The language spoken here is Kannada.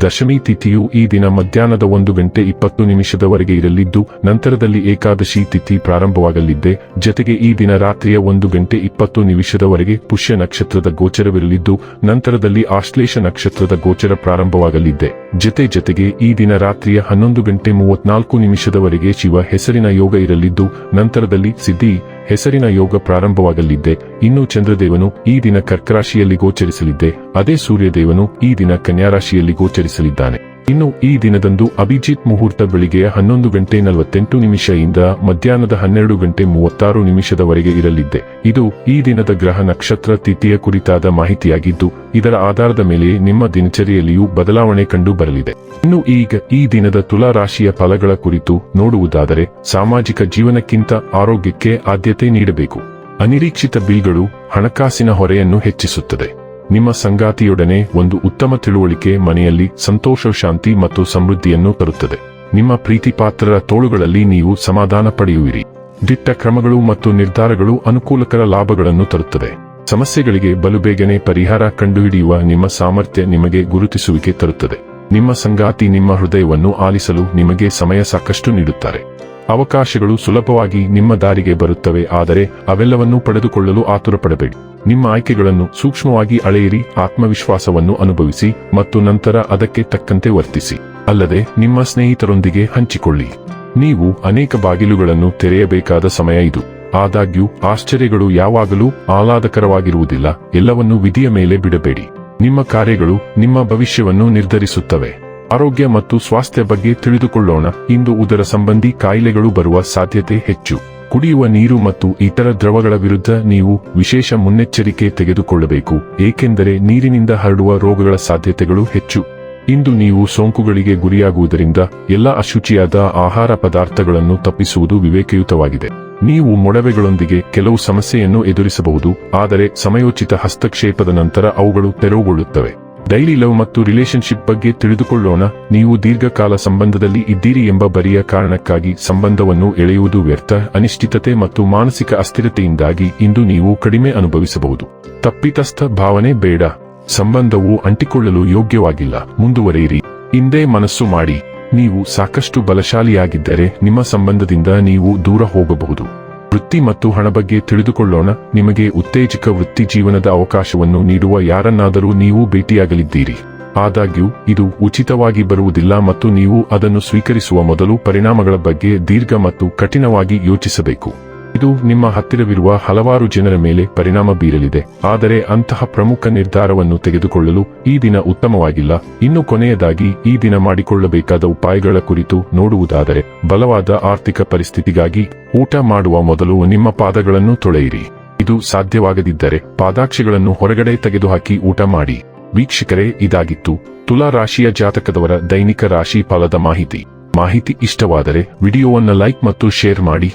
ದಶಮಿ ತಿಥಿಯು ಈ ದಿನ ಮಧ್ಯಾಹ್ನದ ಒಂದು ಗಂಟೆ ಇಪ್ಪತ್ತು ನಿಮಿಷದವರೆಗೆ ಇರಲಿದ್ದು, ನಂತರದಲ್ಲಿ ಏಕಾದಶಿ ತಿಥಿ ಪ್ರಾರಂಭವಾಗಲಿದ್ದೆ. ಜತೆಗೆ ಈ ದಿನ ರಾತ್ರಿಯ ಒಂದು ಗಂಟೆ ಇಪ್ಪತ್ತು ನಿಮಿಷದವರೆಗೆ ಪುಷ್ಯ ನಕ್ಷತ್ರದ ಗೋಚರವಿರಲಿದ್ದು, ನಂತರದಲ್ಲಿ ಆಶ್ಲೇಷ ನಕ್ಷತ್ರದ ಗೋಚರ ಪ್ರಾರಂಭವಾಗಲಿದ್ದೆ. ಜತೆ ಜತೆಗೆ ಈ ದಿನ ರಾತ್ರಿಯ ಹನ್ನೊಂದು ಗಂಟೆ ಮೂವತ್ನಾಲ್ಕು ನಿಮಿಷದವರೆಗೆ ಶಿವ ಹೆಸರಿನ ಯೋಗ ಇರಲಿದ್ದು, ನಂತರದಲ್ಲಿ ಸಿದ್ಧಿ ಹೆಸರಿನ ಯೋಗ ಪ್ರಾರಂಭವಾಗಲಿದ್ದೆ. ಇನ್ನು ಚಂದ್ರದೇವನು ಈ ದಿನ ಕರ್ಕರಾಶಿಯಲ್ಲಿ ಗೋಚರಿಸಲಿದ್ದೆ. ಅದೇ ಸೂರ್ಯದೇವನು ಈ ದಿನ ಕನ್ಯಾರಾಶಿಯಲ್ಲಿ ಗೋಚರಿಸಲಿದ್ದಾನೆ. ಇನ್ನು ಈ ದಿನದಂದು ಅಭಿಜಿತ್ ಮುಹೂರ್ತ ಬೆಳಿಗ್ಗೆ ಹನ್ನೊಂದು ಗಂಟೆ ನಲವತ್ತೆಂಟು ನಿಮಿಷದಿಂದ ಮಧ್ಯಾಹ್ನದ ಹನ್ನೆರಡು ಗಂಟೆ ಮೂವತ್ತಾರು ನಿಮಿಷದವರೆಗೆ ಇರಲಿದ್ದೆ. ಇದು ಈ ದಿನದ ಗ್ರಹ ನಕ್ಷತ್ರ ತಿಥಿಯ ಕುರಿತಾದ ಮಾಹಿತಿಯಾಗಿದ್ದು, ಇದರ ಆಧಾರದ ಮೇಲೆ ನಿಮ್ಮ ದಿನಚರಿಯಲ್ಲಿಯೂ ಬದಲಾವಣೆ ಕಂಡು ಬರಲಿದೆ. ಇನ್ನು ಈಗ ಈ ದಿನದ ತುಲಾ ರಾಶಿಯ ಫಲಗಳ ಕುರಿತು ನೋಡುವುದಾದರೆ, ಸಾಮಾಜಿಕ ಜೀವನಕ್ಕಿಂತ ಆರೋಗ್ಯಕ್ಕೆ ಆದ್ಯತೆ ನೀಡಬೇಕು. ಅನಿರೀಕ್ಷಿತ ಬಿಲ್ಗಳು ಹಣಕಾಸಿನ ಹೊರೆಯನ್ನು ಹೆಚ್ಚಿಸುತ್ತದೆ. ನಿಮ್ಮ ಸಂಗಾತಿಯೊಡನೆ ಒಂದು ಉತ್ತಮ ತಿಳುವಳಿಕೆ ಮನೆಯಲ್ಲಿ ಸಂತೋಷ, ಶಾಂತಿ ಮತ್ತು ಸಮೃದ್ಧಿಯನ್ನು ತರುತ್ತದೆ. ನಿಮ್ಮ ಪ್ರೀತಿ ಪಾತ್ರರ ತೋಳುಗಳಲ್ಲಿ ನೀವು ಸಮಾಧಾನ ಪಡೆಯುವಿರಿ. ದಿಟ್ಟ ಕ್ರಮಗಳು ಮತ್ತು ನಿರ್ಧಾರಗಳು ಅನುಕೂಲಕರ ಲಾಭಗಳನ್ನು ತರುತ್ತದೆ. ಸಮಸ್ಯೆಗಳಿಗೆ ಬಲುಬೇಗನೆ ಪರಿಹಾರ ಕಂಡುಹಿಡಿಯುವ ನಿಮ್ಮ ಸಾಮರ್ಥ್ಯ ನಿಮಗೆ ಗುರುತಿಸುವಿಕೆ ತರುತ್ತದೆ. ನಿಮ್ಮ ಸಂಗಾತಿ ನಿಮ್ಮ ಹೃದಯವನ್ನು ಆಲಿಸಲು ನಿಮಗೆ ಸಮಯ ಸಾಕಷ್ಟು ನೀಡುತ್ತಾರೆ. ಅವಕಾಶಗಳು ಸುಲಭವಾಗಿ ನಿಮ್ಮ ದಾರಿಗೆ ಬರುತ್ತವೆ, ಆದರೆ ಅವೆಲ್ಲವನ್ನೂ ಪಡೆದುಕೊಳ್ಳಲು ಆತುರಪಡಬೇಡಿ. ನಿಮ್ಮ ಆಯ್ಕೆಗಳನ್ನು ಸೂಕ್ಷ್ಮವಾಗಿ ಅಳೆಯಿರಿ, ಆತ್ಮವಿಶ್ವಾಸವನ್ನು ಅನುಭವಿಸಿ ಮತ್ತು ನಂತರ ಅದಕ್ಕೆ ತಕ್ಕಂತೆ ವರ್ತಿಸಿ. ಅಲ್ಲದೆ, ನಿಮ್ಮ ಸ್ನೇಹಿತರೊಂದಿಗೆ ಹಂಚಿಕೊಳ್ಳಿ. ನೀವು ಅನೇಕ ಬಾಗಿಲುಗಳನ್ನು ತೆರೆಯಬೇಕಾದ ಸಮಯ ಇದು. ಆದಾಗ್ಯೂ, ಆಶ್ಚರ್ಯಗಳು ಯಾವಾಗಲೂ ಆಹ್ಲಾದಕರವಾಗಿರುವುದಿಲ್ಲ, ಎಲ್ಲವನ್ನೂ ವಿಧಿಯ ಮೇಲೆ ಬಿಡಬೇಡಿ. ನಿಮ್ಮ ಕಾರ್ಯಗಳು ನಿಮ್ಮ ಭವಿಷ್ಯವನ್ನು ನಿರ್ಧರಿಸುತ್ತವೆ. ಆರೋಗ್ಯ ಮತ್ತು ಸ್ವಾಸ್ಥ್ಯ ಬಗ್ಗೆ ತಿಳಿದುಕೊಳ್ಳೋಣ. ಇಂದು ಉದರ ಸಂಬಂಧಿ ಕಾಯಿಲೆಗಳು ಬರುವ ಸಾಧ್ಯತೆ ಹೆಚ್ಚು. ಕುಡಿಯುವ ನೀರು ಮತ್ತು ಇತರ ದ್ರವಗಳ ವಿರುದ್ಧ ನೀವು ವಿಶೇಷ ಮುನ್ನೆಚ್ಚರಿಕೆ ತೆಗೆದುಕೊಳ್ಳಬೇಕು. ಏಕೆಂದರೆ ನೀರಿನಿಂದ ಹರಡುವ ರೋಗಗಳ ಸಾಧ್ಯತೆಗಳು ಹೆಚ್ಚು. ಇಂದು ನೀವು ಸೋಂಕುಗಳಿಗೆ ಗುರಿಯಾಗುವುದರಿಂದ ಎಲ್ಲ ಅಶುಚಿಯಾದ ಆಹಾರ ಪದಾರ್ಥಗಳನ್ನು ತಪ್ಪಿಸುವುದು ವಿವೇಕಯುತವಾಗಿದೆ. ನೀವು ಮೊಡವೆಗಳೊಂದಿಗೆ ಕೆಲವು ಸಮಸ್ಯೆಯನ್ನು ಎದುರಿಸಬಹುದು, ಆದರೆ ಸಮಯೋಚಿತ ಹಸ್ತಕ್ಷೇಪದ ನಂತರ ಅವುಗಳು ತೆರವುಗೊಳ್ಳುತ್ತವೆ. ಡೈಲಿ ಲವ್ ಮತ್ತು ರಿಲೇಶನ್ಶಿಪ್ ಬಗ್ಗೆ ತಿಳಿದುಕೊಳ್ಳೋಣ. ನೀವು ದೀರ್ಘಕಾಲ ಸಂಬಂಧದಲ್ಲಿ ಇದ್ದೀರಿ ಎಂಬ ಬರಿಯ ಕಾರಣಕ್ಕಾಗಿ ಸಂಬಂಧವನ್ನು ಎಳೆಯುವುದು ವ್ಯರ್ಥ, ಅನಿಶ್ಚಿತತೆ ಮತ್ತು ಮಾನಸಿಕ ಅಸ್ಥಿರತೆಯಿಂದಾಗಿ ಇಂದು ನೀವು ಕಡಿಮೆ ಅನುಭವಿಸಬಹುದು. ತಪ್ಪಿತಸ್ಥ ಭಾವನೆ ಬೇಡ. ಸಂಬಂಧವು ಅಂಟಿಕೊಳ್ಳಲು ಯೋಗ್ಯವಾಗಿಲ್ಲ. ಮುಂದುವರೆಯಿರಿ. ಹಿಂದೆ ಮನಸ್ಸು ಮಾಡಿ. ನೀವು ಸಾಕಷ್ಟು ಬಲಶಾಲಿಯಾಗಿದ್ದರೆ ನಿಮ್ಮ ಸಂಬಂಧದಿಂದ ನೀವು ದೂರ ಹೋಗಬಹುದು. ವೃತ್ತಿ ಮತ್ತು ಹಣ ಬಗ್ಗೆ ತಿಳಿದುಕೊಳ್ಳೋಣ. ನಿಮಗೆ ಉತ್ತೇಜಕ ವೃತ್ತಿ ಜೀವನದ ಅವಕಾಶವನ್ನು ನೀಡುವ ಯಾರನ್ನಾದರೂ ನೀವು ಭೇಟಿಯಾಗಲಿದ್ದೀರಿ. ಆದಾಗ್ಯೂ, ಇದು ಉಚಿತವಾಗಿ ಬರುವುದಿಲ್ಲ ಮತ್ತು ನೀವು ಅದನ್ನು ಸ್ವೀಕರಿಸುವ ಮೊದಲು ಪರಿಣಾಮಗಳ ಬಗ್ಗೆ ದೀರ್ಘ ಮತ್ತು ಕಠಿಣವಾಗಿ ಯೋಚಿಸಬೇಕು. ಇದು ನಿಮ್ಮ ಹತ್ತಿರವಿರುವ ಹಲವಾರು ಜನರ ಮೇಲೆ ಪರಿಣಾಮ ಬೀರಲಿದೆ. ಆದರೆ ಅಂತಹ ಪ್ರಮುಖ ನಿರ್ಧಾರವನ್ನು ತೆಗೆದುಕೊಳ್ಳಲು ಈ ದಿನ ಉತ್ತಮವಾಗಿಲ್ಲ. ಇನ್ನು ಕೊನೆಯದಾಗಿ ಈ ದಿನ ಮಾಡಿಕೊಳ್ಳಬೇಕಾದ ಉಪಾಯಗಳ ಕುರಿತು ನೋಡುವುದಾದರೆ, ಬಲವಾದ ಆರ್ಥಿಕ ಪರಿಸ್ಥಿತಿಗಾಗಿ ಊಟ ಮಾಡುವ ಮೊದಲು ನಿಮ್ಮ ಪಾದಗಳನ್ನು ತೊಳೆಯಿರಿ. ಇದು ಸಾಧ್ಯವಾಗದಿದ್ದರೆ ಪಾದಾಕ್ಷಿಗಳನ್ನು ಹೊರಗಡೆ ತೆಗೆದುಹಾಕಿ ಊಟ ಮಾಡಿ. ವೀಕ್ಷಕರೇ, ಇದಾಗಿತ್ತು ತುಲಾ ರಾಶಿಯ ಜಾತಕದವರ ದೈನಿಕ ರಾಶಿ ಫಲದ ಮಾಹಿತಿ. ಮಾಹಿತಿ ಇಷ್ಟವಾದರೆ ವಿಡಿಯೋವನ್ನು ಲೈಕ್ ಮತ್ತು ಶೇರ್ ಮಾಡಿ.